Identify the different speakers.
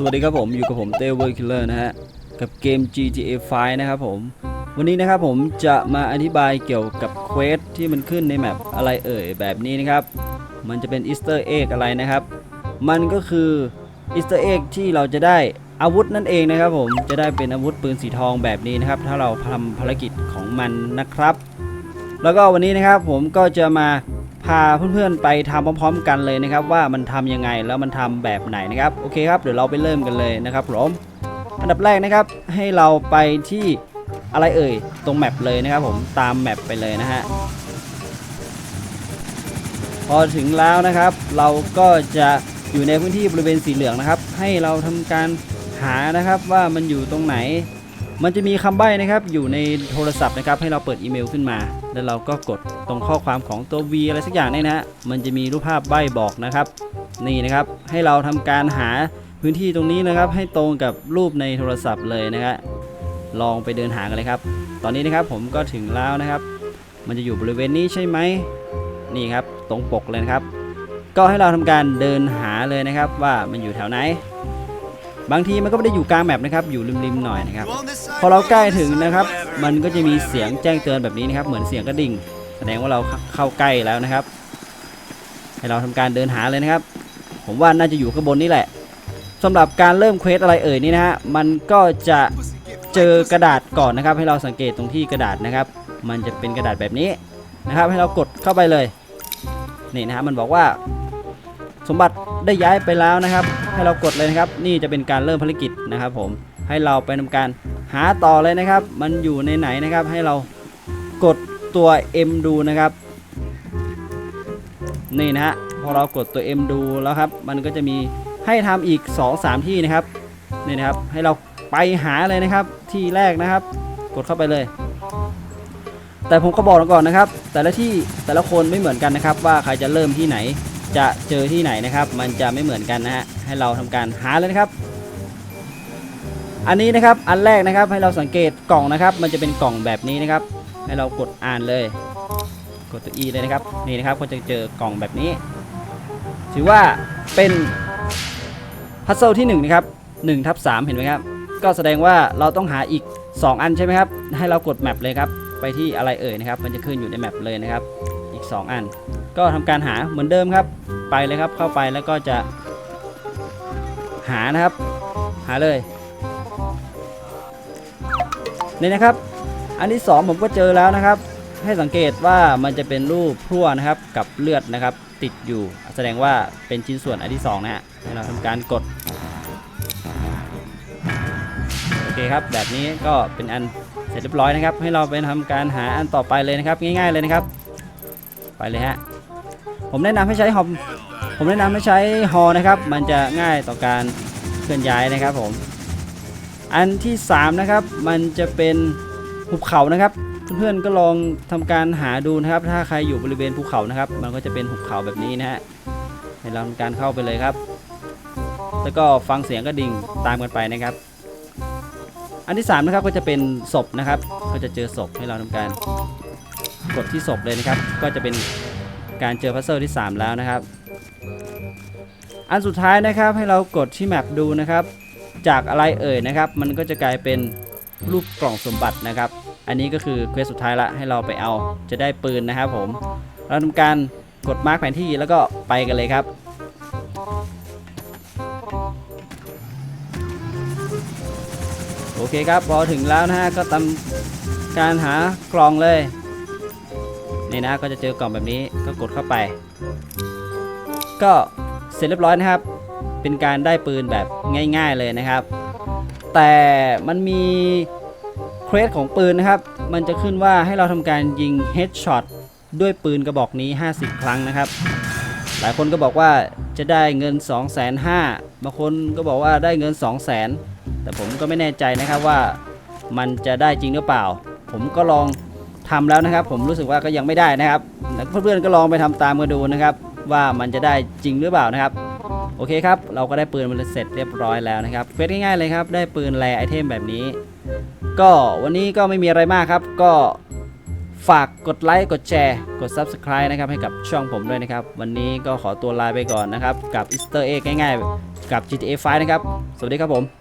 Speaker 1: สวัสดีครับผมอยู่กับผมเตเวอร์คิลเลอร์นะฮะกับเกม GTA 5 นะครับผม วันนี้นะครับผมจะมาอธิบายเกี่ยวกับเควสที่มันขึ้นในแมปอะไรเอ่ยแบบนี้นะครับ มันจะเป็นอีสเตอร์เอ็กอะไรนะครับ มันก็คืออีสเตอร์เอ็กที่เราจะได้อาวุธนั่นเองนะครับผมจะได้เป็นอาวุธปืนสีทองแบบนี้นะครับ ถ้าเราทำภารกิจของมันนะครับ แล้วก็วันนี้นะครับผมก็จะมา พาเพื่อนๆไปทำพร้อมๆ กันเลยนะครับ ว่ามันทำยังไงแล้วมันทำแบบไหนนะครับโอเคครับเดี๋ยวเราไปเริ่มกันเลยนะครับผมอันดับแรกนะครับให้เราไปที่อะไรเอ่ยตรงแมปเลยนะครับผมตามแมปไปเลยนะฮะพอถึงแล้วนะครับ เราก็จะอยู่ในพื้นที่บริเวณสีเหลืองนะครับ ให้เราทำการหานะครับว่ามันอยู่ตรงไหน มันจะมีคำใบ้นะครับอยู่ในโทรศัพท์นะครับให้เราเปิดอีเมลขึ้นมา แล้วเราก็กดตรงข้อความของตัว V อะไรสักอย่างเนี่ยนะฮะมันจะมีรูปภาพใบ้บอกนะครับ นี่นะครับให้เราทำการหาพื้นที่ตรงนี้นะครับ ให้ตรงกับรูปในโทรศัพท์เลยนะฮะลองไปเดินหากันเลยครับ ตอนนี้นะครับผมก็ถึงแล้วนะครับ มันจะอยู่บริเวณนี้ใช่ไหมนี่ครับตรงปกเลยนะครับ ก็ให้เราทำการเดินหาเลยนะครับว่ามันอยู่แถวไหน บางทีมันก็ไม่ได้อยู่กลางแมปนะครับอยู่ริมๆหน่อยนะครับพอเราใกล้ถึงนะครับ มันก็จะมีเสียงแจ้งเตือนแบบนี้นะครับ เหมือนเสียงกระดิ่ง แสดงว่าเราเข้าใกล้แล้วนะครับ ให้เราทำการเดินหาเลยนะครับ ผมว่าน่าจะอยู่ข้างบนนี่แหละสำหรับการเริ่มเควสอะไรเอ่ยนี่นะฮะมันก็จะเจอกระดาษก่อนนะครับ ให้เราสังเกตตรงที่กระดาษนะครับ มันจะเป็นกระดาษแบบนี้นะครับ ให้เรากดเข้าไปเลยนี่นะฮะมันบอกว่า สมบัติได้ย้ายไปแล้วนะครับ ให้เรากดเลยนะครับ นี่จะเป็นการเริ่มภารกิจนะครับ ผมให้เราไปทำการหาต่อเลยนะครับ มันอยู่ในไหนนะครับ ให้เรากดตัว M ดูนะครับ นี่นะฮะพอเรากดตัว M ดูแล้วครับ มันก็จะมีให้ทำอีก 2-3 ที่นะครับนี่นะครับ ให้เราไปหาเลยนะครับ ที่แรกนะครับ กดเข้าไปเลย แต่ผมก็บอกก่อนนะครับ แต่ละที่แต่ละคนไม่เหมือนกันนะครับ ว่าใครจะเริ่มที่ไหน จะเจอที่ไหนนะครับ มันจะไม่เหมือนกันนะฮะให้เราทำการหาเลยนะครับ อันนี้นะครับอันแรกนะครับให้เราสังเกตกล่องนะครับ มันจะเป็นกล่องแบบนี้นะครับ ให้เรากดอ่านเลย กดตัว E เลยนะครับนี่นะครับก็จะเจอกล่องแบบนี้ ถือว่าเป็นพัซเซิลที่1นะครับ1ทับ3เห็นไหมครับ ก็แสดงว่าเราต้องหาอีก 2 อันใช่ไหมครับ ให้เรากดแมปเลยครับ ไปที่อะไรเอ่ยนะครับ มันจะขึ้นอยู่ในแมปเลยนะครับ อีก 2 อัน ก็ทำการหาเหมือนเดิมครับ ไปเลยครับเข้าไปแล้วก็จะหานะครับ หาเลยนี่นะครับ อันที่ 2 ผมก็เจอแล้วนะครับ ให้สังเกตว่ามันจะเป็นรูปพรั่วนะครับกับเลือดนะครับ ติดอยู่ แสดงว่าเป็นชิ้นส่วนอันที่2นะฮะให้เราทำการกดโอเคครับ แบบนี้ก็เป็นอันเสร็จเรียบร้อยนะครับ ให้เราไปทำการหาอันต่อไปเลยนะครับ ง่าย ๆเลยนะครับ ไปเลยฮะ ผมแนะนำให้ใช้ฮอมผมแนะนำให้ใช้ฮอนะครับ มันจะง่ายต่อการเคลื่อนย้ายนะครับผม อันที่ 3 นะครับ มันจะเป็นภูเขานะครับ เพื่อนๆก็ลองทำการหาดูนะครับ ถ้าใครอยู่บริเวณภูเขานะครับ มันก็จะเป็นภูเขาแบบนี้นะฮะให้เราทำการเข้าไปเลยครับ แล้วก็ฟังเสียงกระดิ่งตามกันไปนะครับ อันที่3นะครับก็จะเป็นศพนะครับ ก็จะเจอศพให้เราทำการ กดที่ศพเลยนะครับ ก็จะเป็นการเจอพัซเซิลที่ 3 แล้วนะครับ อันสุดท้ายนะครับให้เรากดที่แมปดูนะครับ จากอะไรเอ่ยนะครับ มันก็จะกลายเป็นรูปกล่องสมบัตินะครับ อันนี้ก็คือเควสสุดท้ายละให้เราไปเอาจะได้ปืนนะครับผม เราทำการกดมาร์กแผนที่แล้วก็ไปกันเลยครับโอเคครับพอถึงแล้วนะฮะก็ทำการหากล่องเลย นี่นะก็จะเจอกล่องแบบนี้ก็กดเข้าไป ก็เสร็จเรียบร้อยนะครับ เป็นการได้ปืนแบบง่าย ๆเลยนะครับ แต่มันมีเควสของปืนนะครับ มันจะขึ้นว่าให้เราทำการยิงเฮดช็อตด้วยปืนกระบอกนี้ 50 ครั้งนะครับ หลายคนก็บอกว่าจะได้เงิน 2 5 0 0 0 0บางคนก็บอกว่าได้เงิน 2 0 0 0 0 0แต่ผมก็ไม่แน่ใจนะครับว่ามันจะได้จริงหรือเปล่า ผมก็ลอง ทำแล้วนะครับ ผมรู้สึกว่าก็ยังไม่ได้นะครับเพื่อนๆก็ลองไปทำตามกันดูนะครับ ว่ามันจะได้จริงหรือเปล่านะครับ โอเคครับ เราก็ได้ปืนมันเสร็จเรียบร้อยแล้วนะครับเฟซง่ายๆเลยครับ ได้ปืนแรไอเทมแบบนี้ ก็วันนี้ก็ไม่มีอะไรมากครับ ก็ฝากกดไลค์ กดแชร์ กด Subscribe นะครับ ให้กับช่องผมด้วยนะครับ วันนี้ก็ขอตัวลาไปก่อนนะครับ กับ Easter Egg ง่ายๆ กับ GTA 5 นะครับ สวัสดีครับผม